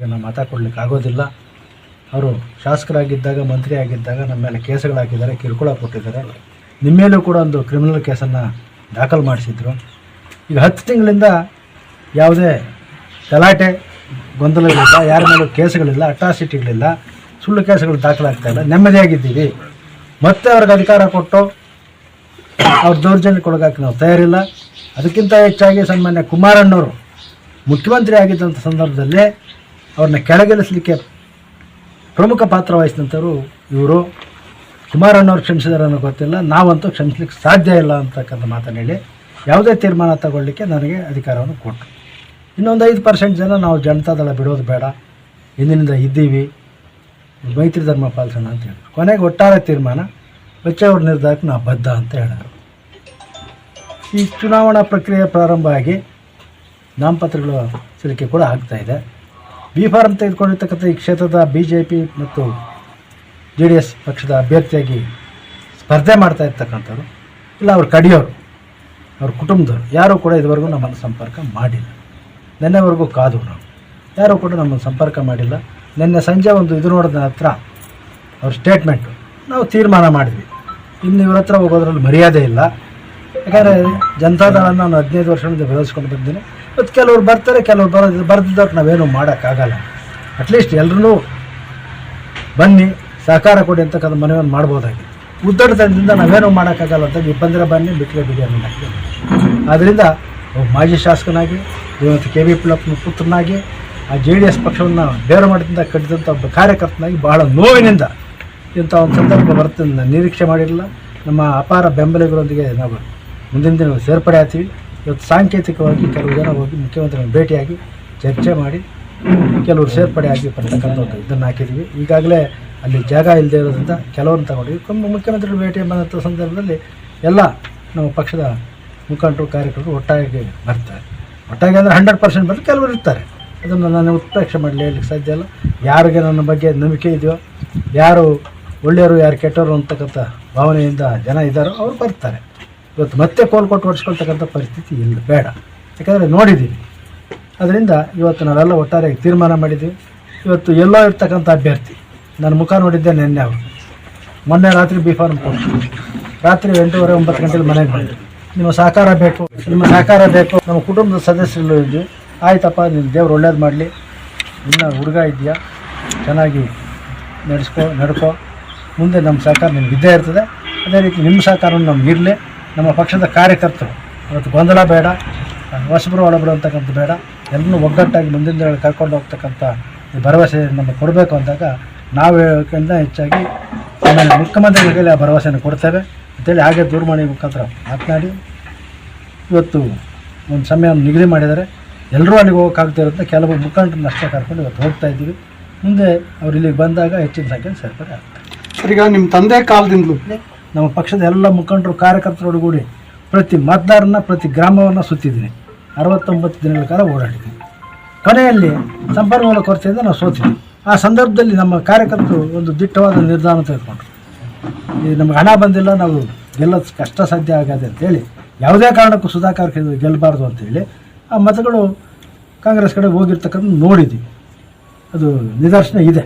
ನಾವು ಮಾತಾಡ್ಕೊಡ್ಲಿಕ್ಕೆ ಆಗೋದಿಲ್ಲ. ಅವರು ಶಾಸಕರಾಗಿದ್ದಾಗ ಮಂತ್ರಿ ಆಗಿದ್ದಾಗ ನಮ್ಮ ಮೇಲೆ ಕೇಸುಗಳು ಹಾಕಿದ್ದಾರೆ ಕಿರುಕುಳ ಕೊಟ್ಟಿದ್ದಾರೆ. ನಿಮ್ಮ ಮೇಲೂ ಕೂಡ ಒಂದು ಕ್ರಿಮಿನಲ್ ಕೇಸನ್ನು ದಾಖಲು ಮಾಡಿಸಿದ್ರು. ಈಗ ಹತ್ತು ತಿಂಗಳಿಂದ ಯಾವುದೇ ಗಲಾಟೆ ಗೊಂದಲಗಳಿಲ್ಲ, ಯಾರ ಮೇಲೂ ಕೇಸುಗಳಿಲ್ಲ, ಅಟ್ರಾಸಿಟಿಗಳಿಲ್ಲ, ಸುಳ್ಳು ಕೇಸುಗಳು ದಾಖಲಾಗ್ತಾ ಇಲ್ಲ. ನೆಮ್ಮದಿಯಾಗಿದ್ದೀವಿ. ಮತ್ತೆ ಅವ್ರಿಗೆ ಅಧಿಕಾರ ಕೊಟ್ಟು ಅವ್ರ ದೌರ್ಜನ್ಯಕ್ಕೊಳಗಾಕಿ ನಾವು ತಯಾರಿಲ್ಲ. ಅದಕ್ಕಿಂತ ಹೆಚ್ಚಾಗಿ ಸನ್ಮಾನ್ಯ ಕುಮಾರಣ್ಣವರು ಮುಖ್ಯಮಂತ್ರಿ ಆಗಿದ್ದಂಥ ಸಂದರ್ಭದಲ್ಲಿ ಅವ್ರನ್ನ ಕೆಳಗಿಳಿಸಲಿಕ್ಕೆ ಪ್ರಮುಖ ಪಾತ್ರ ವಹಿಸಿದಂಥವ್ರು ಇವರು. ಕುಮಾರಣ್ಣವ್ರು ಕ್ಷಮಿಸಿದಾರೆ ಅನ್ನೋ ಗೊತ್ತಿಲ್ಲ. ನಾವಂತೂ ಕ್ಷಮಿಸ್ಲಿಕ್ಕೆ ಸಾಧ್ಯ ಇಲ್ಲ ಅಂತಕ್ಕಂಥ ಮಾತನ್ನು ಹೇಳಿ ಯಾವುದೇ ತೀರ್ಮಾನ ತಗೊಳ್ಳಿಕ್ಕೆ ನನಗೆ ಅಧಿಕಾರವನ್ನು ಕೊಟ್ಟರು. ಇನ್ನೊಂದು ಐದು ಪರ್ಸೆಂಟ್ ಜನ ನಾವು ಜನತಾದಳ ಬಿಡೋದು ಬೇಡ. ಇಂದಿನಿಂದ ಇದ್ದೀವಿ. ಮೈತ್ರಿ ಧರ್ಮ ಪಾಲಿಸೋಣ ಅಂತ ಹೇಳಿದ್ರು. ಕೊನೆಗೆ ಒಟ್ಟಾರೆ ತೀರ್ಮಾನ ಬಚ್ಚವ್ರ ನಿರ್ಧಾರಕ್ಕೆ ನಾವು ಬದ್ಧ ಅಂತ ಹೇಳಿದರು. ಈ ಚುನಾವಣಾ ಪ್ರಕ್ರಿಯೆ ಪ್ರಾರಂಭ ಆಗಿ ನಾಮಪತ್ರಗಳು ಸಲ್ಲಿಕೆ ಕೂಡ ಆಗ್ತಾಯಿದೆ ಬಿ ಫಾರ್ಮ್ ತೆಗೆದುಕೊಂಡಿರ್ತಕ್ಕಂಥ ಈ ಕ್ಷೇತ್ರದ ಬಿ ಜೆ ಪಿ ಮತ್ತು ಜೆ ಡಿ ಎಸ್ ಪಕ್ಷದ ಅಭ್ಯರ್ಥಿಯಾಗಿ ಸ್ಪರ್ಧೆ ಮಾಡ್ತಾ ಇರ್ತಕ್ಕಂಥವ್ರು, ಇಲ್ಲ ಅವ್ರು ಕಡಿಯೋರು, ಅವ್ರ ಕುಟುಂಬದವರು, ಯಾರೂ ಕೂಡ ಇದುವರೆಗೂ ನಮ್ಮನ್ನು ಸಂಪರ್ಕ ಮಾಡಿಲ್ಲ. ನಿನ್ನೆವರೆಗೂ ಕಾದು ನಾವು. ಯಾರೂ ಕೂಡ ನಮ್ಮನ್ನು ಸಂಪರ್ಕ ಮಾಡಿಲ್ಲ. ನಿನ್ನೆ ಸಂಜೆ ಒಂದು ಇದು ನೋಡಿದ ಹತ್ರ ಅವ್ರ ಸ್ಟೇಟ್ಮೆಂಟು ನಾವು ತೀರ್ಮಾನ ಮಾಡಿದ್ವಿ. ಇನ್ನು ಇವ್ರ ಹತ್ರ ಹೋಗೋದ್ರಲ್ಲಿ ಮರ್ಯಾದೆ ಇಲ್ಲ. ಯಾಕಂದರೆ ಜನತಾದಳನ್ನು ನಾನು ಹದಿನೈದು ವರ್ಷದಿಂದ ಬೆಳೆಸ್ಕೊಂಡು ಬಂದಿದ್ದೀನಿ. ಮತ್ತು ಕೆಲವ್ರು ಬರ್ತಾರೆ, ಕೆಲವ್ರು ಬರೋದಿಲ್ಲ ಬರ್ದಿದ್ದವ್ರು ನಾವೇನು ಮಾಡೋಕ್ಕಾಗಲ್ಲ. ಅಟ್ಲೀಸ್ಟ್ ಎಲ್ಲರೂ ಬನ್ನಿ, ಸಹಕಾರ ಕೊಡಿ ಅಂತಕ್ಕಂಥ ಮನವಿಯನ್ನು ಮಾಡ್ಬೋದಾಗಿದೆ ಉದ್ದಟತನದಿಂದ ನಾವೇನು ಮಾಡೋಕ್ಕಾಗಲ್ಲ ಅಂತ ನೀವು ಬಂದರೆ ಬನ್ನಿ ಬಿಟ್ಟರೆ ಬಿಡಿ ಹಾಕ್ತೀವಿ ಆದ್ದರಿಂದ ಮಾಜಿ ಶಾಸಕನಾಗಿ ಇವತ್ತು ಕೆ ವಿ ಪಿಳಪ್ಪನ ಪುತ್ರನಾಗಿ, ಆ ಜೆ ಡಿ ಎಸ್ ಪಕ್ಷವನ್ನು ಬೇರೆ ಮಾಡಿದಿಂದ ಕಟ್ಟಿದಂಥ ಒಬ್ಬ ಕಾರ್ಯಕರ್ತನಾಗಿ ಬಹಳ ನೋವಿನಿಂದ ಇಂಥ ಒಂದು ಸಂದರ್ಭ ಬರ್ತದೆ ನಿರೀಕ್ಷೆ ಮಾಡಿರಲಿಲ್ಲ ನಮ್ಮ ಅಪಾರ ಬೆಂಬಲಿಗರೊಂದಿಗೆ ನಾವು ಮುಂದಿನ ದಿನ ಸೇರ್ಪಡೆ ಆಗ್ತೀವಿ. ಇವತ್ತು ಸಾಂಕೇತಿಕವಾಗಿ ಕೆಲವು ಜನ ಹೋಗಿ ಮುಖ್ಯಮಂತ್ರಿಗಳನ್ನು ಭೇಟಿಯಾಗಿ ಚರ್ಚೆ ಮಾಡಿ ಕೆಲವರು ಸೇರ್ಪಡೆ ಆಗಿ ಬರ್ತಕ್ಕಂಥ ಒಂದು ಇದನ್ನು ಹಾಕಿದ್ದೀವಿ. ಈಗಾಗಲೇ ಅಲ್ಲಿ ಜಾಗ ಇಲ್ಲದೆ ಇರೋದ್ರಿಂದ ಕೆಲವ್ರನ್ನ ತಗೊಂಡಿವಿ ಮುಖ್ಯಮಂತ್ರಿಗಳು ಭೇಟಿ ಬಂದಂಥ ಸಂದರ್ಭದಲ್ಲಿ ಎಲ್ಲ ನಮ್ಮ ಪಕ್ಷದ ಮುಖಂಡರು, ಕಾರ್ಯಕರ್ತರು ಒಟ್ಟಾಗಿ ಬರ್ತಾರೆ. ಒಟ್ಟಾಗಿ ಅಂದರೆ ಹಂಡ್ರೆಡ್ ಪರ್ಸೆಂಟ್ ಬರ್ತಾರೆ ಕೆಲವರು ಇರ್ತಾರೆ. ಅದನ್ನು ನಾನು ಉತ್ಪ್ರೇಕ್ಷೆ ಮಾಡಲಿ ಹೇಳಲಿಕ್ಕೆ ಸಾಧ್ಯ ಇಲ್ಲ. ಯಾರಿಗೆ ನನ್ನ ಬಗ್ಗೆ ನಂಬಿಕೆ ಇದೆಯೋ, ಯಾರು ಒಳ್ಳೆಯವರು ಯಾರು ಕೆಟ್ಟವರು ಅಂತಕ್ಕಂಥ ಭಾವನೆಯಿಂದ ಜನ ಇದ್ದಾರೋ ಅವರು ಬರ್ತಾರೆ. ಇವತ್ತು ಮತ್ತೆ ಕೋಲ್ ಕೊಟ್ಟು ಹೊಡ್ಸ್ಕೊಳ್ತಕ್ಕಂಥ ಪರಿಸ್ಥಿತಿ ಇಲ್ಲ ಬೇಡ. ಯಾಕಂದರೆ ನೋಡಿದ್ದೀವಿ. ಅದರಿಂದ ಇವತ್ತು ನಾವೆಲ್ಲ ಒಟ್ಟಾರೆಯಾಗಿ ತೀರ್ಮಾನ ಮಾಡಿದ್ದೀವಿ. ಇವತ್ತು ಎಲ್ಲೋ ಇರ್ತಕ್ಕಂಥ ಅಭ್ಯರ್ಥಿ, ನನ್ನ ಮುಖ ನೋಡಿದ್ದೆ ನಿನ್ನೆ ಅವರು. ಮೊನ್ನೆ ರಾತ್ರಿ ಬಿ ಫಾರ್ಮ್ ರಾತ್ರಿ ಎಂಟೂವರೆ, ಒಂಬತ್ತು ಗಂಟೆಲಿ ಮನೆಗೆ ಬಂದರು. ನಿಮ್ಮ ಸಹಕಾರ ಬೇಕು. ನಿಮ್ಮ ಸಹಕಾರ ಬೇಕು. ನಮ್ಮ ಕುಟುಂಬದ ಸದಸ್ಯರಲ್ಲೂ ಇದ್ವಿ. ಆಯ್ತಪ್ಪ ನಿಮ್ಮ ದೇವ್ರು ಒಳ್ಳೇದು ಮಾಡಲಿ. ಇನ್ನು ಹುಡುಗ ಇದೆಯಾ? ಚೆನ್ನಾಗಿ ನಡೆಸ್ಕೊ, ನಡ್ಕೊ. ಮುಂದೆ ನಮ್ಮ ಸಹಕಾರ ನಿಮ್ಗೆ ಇದ್ದೇ ಇರ್ತದೆ. ಅದೇ ರೀತಿ ನಿಮ್ಮ ಸಹಕಾರ ನಮ್ಗೆ ಇರಲಿ. ನಮ್ಮ ಪಕ್ಷದ ಕಾರ್ಯಕರ್ತರು. ಇವತ್ತು ಗೊಂದಲ ಬೇಡ ಹೊಸಬರು ಒಳಬರು ಅಂತಕ್ಕಂಥ ಬೇಡ. ಎಲ್ಲರೂ ಒಗ್ಗಟ್ಟಾಗಿ ಮುಂದಿನ ದಿನಗಳಲ್ಲಿ ಕರ್ಕೊಂಡು ಹೋಗ್ತಕ್ಕಂಥ ಈ ಭರವಸೆ ನಮಗೆ ಕೊಡಬೇಕು ಅಂದಾಗ ನಾವು ಹೇಳೋಕ್ಕಿಂತ ಹೆಚ್ಚಾಗಿ ಆಮೇಲೆ ಮುಖ್ಯಮಂತ್ರಿಗಳಿಗೆ ಆ ಭರವಸೆಯನ್ನು ಕೊಡ್ತೇವೆ. ಅಂತೇಳಿ ಹಾಗೆ ದೂರವಾಣಿ ಮುಖಾಂತರ ಮಾತನಾಡಿ ಇವತ್ತು ಒಂದು ಸಮಯವನ್ನು ನಿಗದಿ ಮಾಡಿದ್ದಾರೆ. ಎಲ್ಲರೂ ಅಲ್ಲಿಗೆ ಹೋಗೋಕ್ಕಾಗ್ತಾ ಇರುತ್ತೆ ಕೆಲವು ಮುಖಂಡರನ್ನ ಅಷ್ಟೇ ಕರ್ಕೊಂಡು ಇವತ್ತು ಹೋಗ್ತಾ ಇದ್ದೀವಿ. ಮುಂದೆ ಅವ್ರು ಇಲ್ಲಿಗೆ ಬಂದಾಗ ಹೆಚ್ಚಿನ ಸಂಖ್ಯೆಯಲ್ಲಿ ಸೇರ್ಪಡೆ ಆಗ್ತಾರೆ ಸರ್ ಈಗ ನಿಮ್ಮ ತಂದೆ ಕಾಲದಿಂದಲೂ ನಮ್ಮ ಪಕ್ಷದ ಎಲ್ಲ ಮುಖಂಡರು ಕಾರ್ಯಕರ್ತರೊಡಗೂಡಿ ಪ್ರತಿ ಮತದಾರನ ಪ್ರತಿ ಗ್ರಾಮವನ್ನು ಸುತ್ತಿದ್ದೀನಿ. ಅರವತ್ತೊಂಬತ್ತು ದಿನಗಳ ಕಾಲ ಓಡಾಡಿದ್ದೀನಿ. ಕೊನೆಯಲ್ಲಿ ಸಂಪನ್ಮೂಲ ಕೊರತೆಯಿಂದ ನಾವು ಸೋತಿದ್ವಿ ಆ ಸಂದರ್ಭದಲ್ಲಿ ನಮ್ಮ ಕಾರ್ಯಕರ್ತರು ಒಂದು ದಿಟ್ಟವಾದ ನಿರ್ಧಾರ ತೆಗೆದುಕೊಂಡ್ರು. ನಮ್ಗೆ ಹಣ ಬಂದಿಲ್ಲ, ನಾವು ಗೆಲ್ಲೋದು ಕಷ್ಟ ಸಾಧ್ಯ ಆಗಿದೆ ಅಂತೇಳಿ ಯಾವುದೇ ಕಾರಣಕ್ಕೂ ಸುಧಾಕರ್ ಗೆಲ್ಲಬಾರ್ದು ಅಂತೇಳಿ ಆ ಮತಗಳು ಕಾಂಗ್ರೆಸ್ ಕಡೆ ಹೋಗಿರ್ತಕ್ಕಂಥ ನೋಡಿದ್ವಿ ಅದು ನಿದರ್ಶನ ಇದೆ.